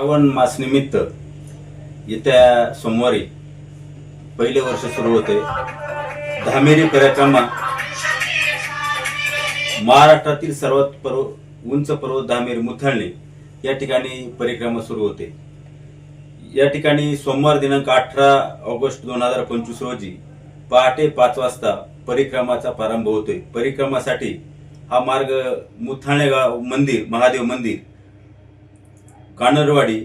श्रावण मास निमित्त येत्या सोमवारी पहिले वर्ष सुरू होते. धामेरी परिक्रमा महाराष्ट्रातील सर्वात पर्व उंच पर्वत धामेरी मुथळणे या ठिकाणी परिक्रमा सुरू होते. या ठिकाणी सोमवार दिनांक अठरा ऑगस्ट दोन हजार पंचवीस रोजी पहाटे पाच वाजता परिक्रमाचा प्रारंभ होतोय. परिक्रमासाठी हा मार्ग मुथाणे गाव मंदिर महादेव मंदिर कानरवाडी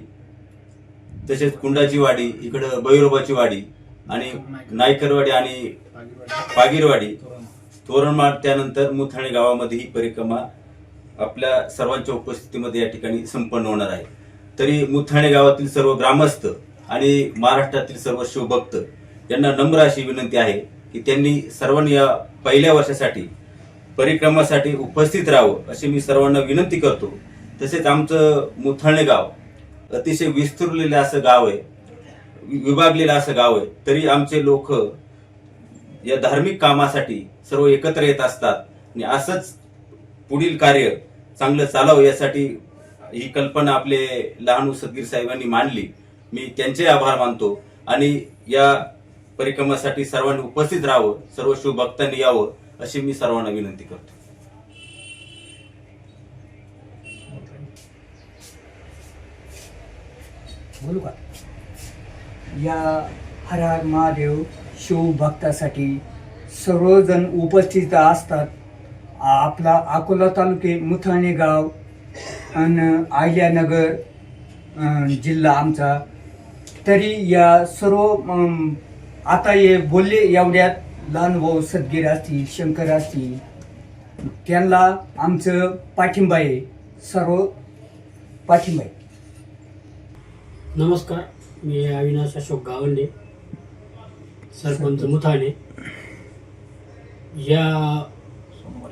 तसेच कुंडाची वाडी इकडं बैरोबाची वाडी आणि नायकरवाडी आणि पागीरवाडी. तोरणमाळ त्यानंतर मुथाणे गावामध्ये ही परिक्रमा आपल्या सर्वांच्या उपस्थितीमध्ये या ठिकाणी संपन्न होणार आहे. तरी मुथाणे गावातील सर्व ग्रामस्थ आणि महाराष्ट्रातील सर्व शिवभक्त यांना नम्र अशी विनंती आहे की त्यांनी सर्वांनी या पहिल्या वर्षासाठी परिक्रमासाठी उपस्थित राहावं अशी मी सर्वांना विनंती करतो. तसेच आमचं मुथळणे गाव अतिशय विस्तुरलेलं असं गाव आहे वि- विभागलेलं असं गाव आहे तरी आमचे लोक या धार्मिक कामासाठी सर्व एकत्र येत असतात. आणि असंच पुढील कार्य चांगलं चालावं यासाठी ही कल्पना आपले लहान सदगीर साहेबांनी मांडली. मी त्यांचे आभार मानतो. आणि या परिक्रमासाठी सर्वांनी उपस्थित राहावं सर्व शिवभक्तांनी यावं अशी मी सर्वांना विनंती करतो. बोलू का? या हर हर महादेव शिवभक्तासाठी सर्वजण उपस्थित असतात. आपला अकोला तालुके मुथाणे गाव आणि आयल्यानगर जिल्हा आमचा. तरी या सर्व आता हे बोलले एवढ्यात लहान भाऊ सदगीर असतील शंकर असतील त्यांना आमचं पाठिंबा आहे. सर्व पाठिंबा आहे. नमस्कार मी अविनाश अशोक गावंडे सरपंच मुथाणे या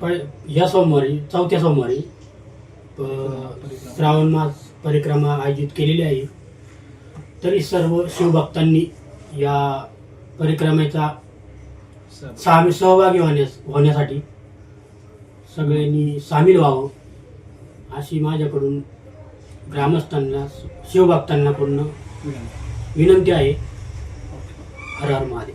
प- या सोमवारी चौथ्या सोमवारी श्रावण मास परिक्रमा आयोजित केलेली आहे. तरी सर्व शिवभक्तांनी या परिक्रमेचा सामी सहभागी होण्यास होण्यासाठी सगळ्यांनी सामील व्हावं अशी माझ्याकडून ग्रामस्थांना शिवभक्तांना पूर्ण विनंती. आहे. हर हर महादेव.